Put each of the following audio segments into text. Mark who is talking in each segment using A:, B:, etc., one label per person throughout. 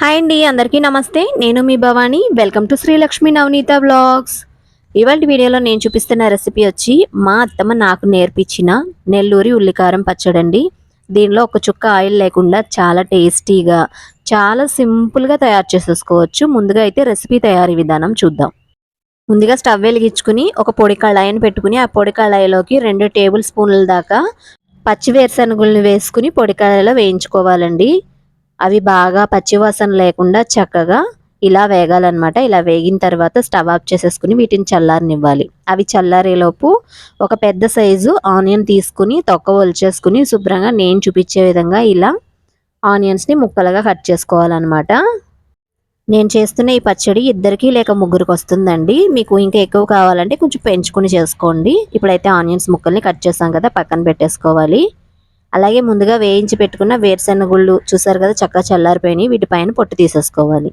A: Hi అండి అందరికీ నమస్తే. నేను మీ Bhavani. Welcome to Srilakshmi Navaneetha vlogs ఇవాళ వీడియోలో నేను చూపిస్తున్న రెసిపీ వచ్చి మా అత్తమ్మ నాకు నేర్పించిన నెల్లూరి ఉల్లికారం పచ్చడండి. దీనిలో ఒక చుక్క ఆయిల్ లేకుండా చాలా టేస్టీగా చాలా సింపుల్గా తయారు చేసేసుకోవచ్చు. ముందుగా అయితే రెసిపీ తయారీ విధానం చూద్దాం. ముందుగా స్టవ్ వెలిగించుకుని ఒక పొడి కళాయిని పెట్టుకుని ఆ పొడి కళాయిలోకి రెండు టేబుల్ స్పూన్ల దాకా పచ్చి వేరుశనగుల్ని వేసుకుని పొడి కళాయిలో వేయించుకోవాలండి. అవి బాగా పచ్చివాసన లేకుండా చక్కగా ఇలా వేగాలన్నమాట. ఇలా వేగిన తర్వాత స్టవ్ ఆఫ్ చేసేసుకుని వీటిని చల్లారనివ్వాలి. అవి చల్లారేలోపు ఒక పెద్ద సైజు ఆనియన్ తీసుకుని తొక్క ఒలిచేసుకుని శుభ్రంగా నేను చూపించే విధంగా ఇలా ఆనియన్స్ని ముక్కలుగా కట్ చేసుకోవాలన్నమాట. నేను చేస్తున్న ఈ పచ్చడి ఇద్దరికి లేక ముగ్గురికి వస్తుందండి. మీకు ఇంకా ఎక్కువ కావాలంటే కొంచెం పెంచుకుని చేసుకోండి. ఇప్పుడైతే ఆనియన్స్ ముక్కల్ని కట్ చేసాం కదా పక్కన పెట్టేసుకోవాలి. అలాగే ముందుగా వేయించి పెట్టుకున్న వేరుశెనగ గుళ్ళు చూసారు కదా చక్కగా చల్లారిపోయినాయి. వీటిపైన పొట్టు తీసేసుకోవాలి.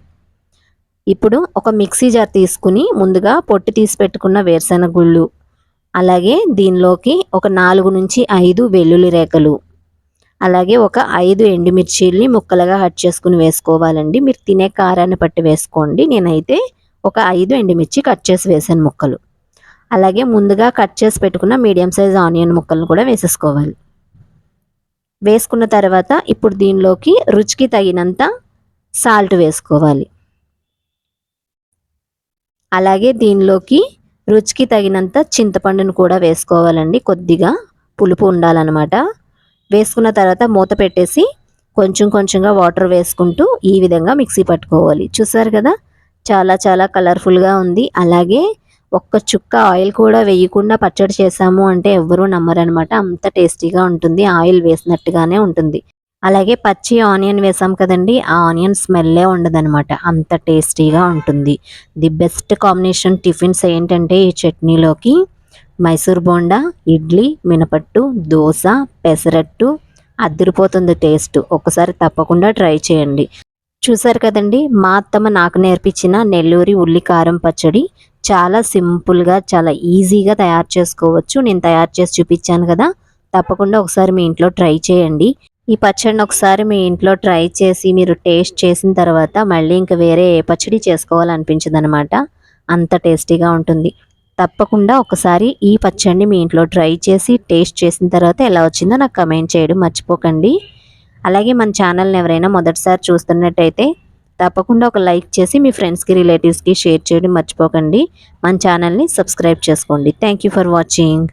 A: ఇప్పుడు ఒక మిక్సీ జార్ తీసుకుని ముందుగా పొట్టు తీసి పెట్టుకున్న వేరుశెనగ గుళ్ళు అలాగే దీనిలోకి ఒక నాలుగు నుంచి ఐదు వెల్లుల్లి రేఖలు అలాగే ఒక ఐదు ఎండుమిర్చీల్ని ముక్కలుగా కట్ చేసుకుని వేసుకోవాలండి. మీరు తినే కారాన్ని పట్టి వేసుకోండి. నేనైతే ఒక ఐదు ఎండుమిర్చి కట్ చేసి వేసాను ముక్కలు. అలాగే ముందుగా కట్ చేసి పెట్టుకున్న మీడియం సైజ్ ఆనియన్ ముక్కలను కూడా వేసేసుకోవాలి. వేసుకున్న తర్వాత ఇప్పుడు దీనిలోకి రుచికి తగినంత సాల్ట్ వేసుకోవాలి. అలాగే దీనిలోకి రుచికి తగినంత చింతపండును కూడా వేసుకోవాలండి. కొద్దిగా పులుపు ఉండాలన్నమాట. వేసుకున్న తర్వాత మూత పెట్టేసి కొంచెం కొంచెంగా వాటర్ వేసుకుంటూ ఈ విధంగా మిక్సీ పట్టుకోవాలి. చూసారు కదా? చాలా చాలా కలర్ఫుల్గా ఉంది. అలాగే ఒక్క చుక్క ఆయిల్ కూడా వేయకుండా పచ్చడి చేసాము అంటే ఎవ్వరూ నమ్మరనమాట. అంత టేస్టీగా ఉంటుంది ఆయిల్ వేసినట్టుగానే ఉంటుంది. అలాగే పచ్చి ఆనియన్ వేసాం కదండి ఆ ఆనియన్ స్మెల్లే ఉండదనమాట. అంత టేస్టీగా ఉంటుంది. ది బెస్ట్ కాంబినేషన్ టిఫిన్స్ ఏంటంటే ఈ చట్నీలోకి మైసూర్ బోండా ఇడ్లీ మినపట్టు దోశ పెసరట్టు అదిరిపోతుంది టేస్ట్. ఒకసారి తప్పకుండా ట్రై చేయండి. చూసారు కదండి మా అత్తమ్మ నాకు నేర్పించిన నెల్లూరి ఉల్లి కారం పచ్చడి చాలా సింపుల్గా చాలా ఈజీగా తయారు చేసుకోవచ్చు. నేను తయారు చేసి చూపించాను కదా. తప్పకుండా ఒకసారి మీ ఇంట్లో ట్రై చేయండి. ఈ పచ్చడిని ఒకసారి మీ ఇంట్లో ట్రై చేసి మీరు టేస్ట్ చేసిన తర్వాత మళ్ళీ ఇంకా వేరే ఏ పచ్చడి చేసుకోవాలనిపించదు అనమాట అంత టేస్టీగా ఉంటుంది. తప్పకుండా ఒకసారి ఈ పచ్చడిని మీ ఇంట్లో ట్రై చేసి టేస్ట్ చేసిన తర్వాత ఎలా వచ్చిందో నాకు కమెంట్ చేయడం మర్చిపోకండి. అలాగే మన ఛానల్ని ఎవరైనా మొదటిసారి చూస్తున్నట్టయితే తప్పకుండా ఒక లైక్ చేసి మీ ఫ్రెండ్స్కి రిలేటివ్స్కి షేర్ చేయడం మర్చిపోకండి. మన ఛానల్ని సబ్స్క్రైబ్ చేసుకోండి. Thank for watching.